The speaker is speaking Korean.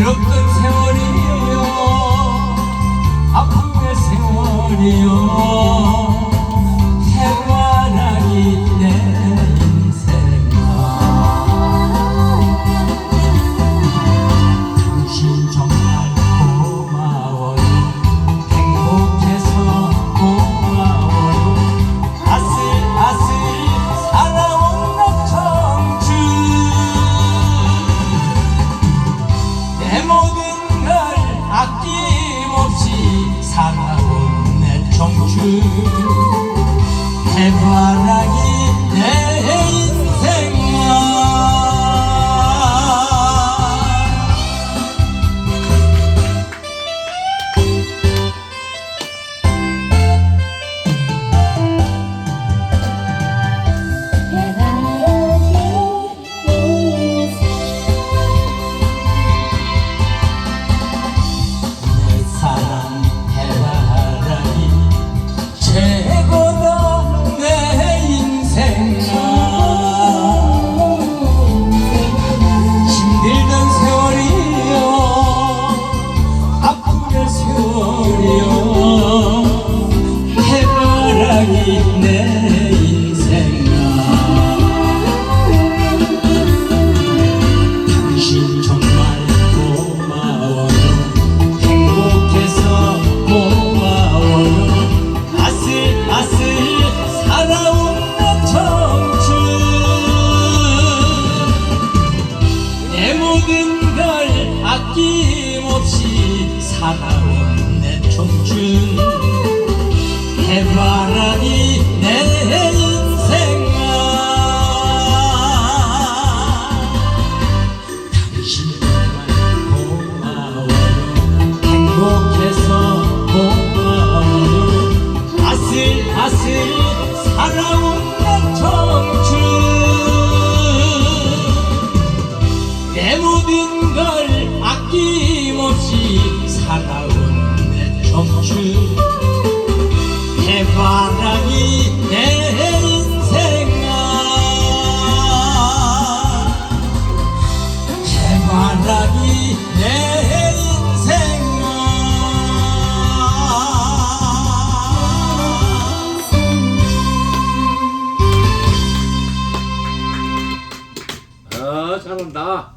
괴롭던 세월이요. 아픔의 세월이요. 해바라기 차가운 내 청춘 해바라기 내 바람이 내 인생아 해바람이 내 인생아. 아 잘한다.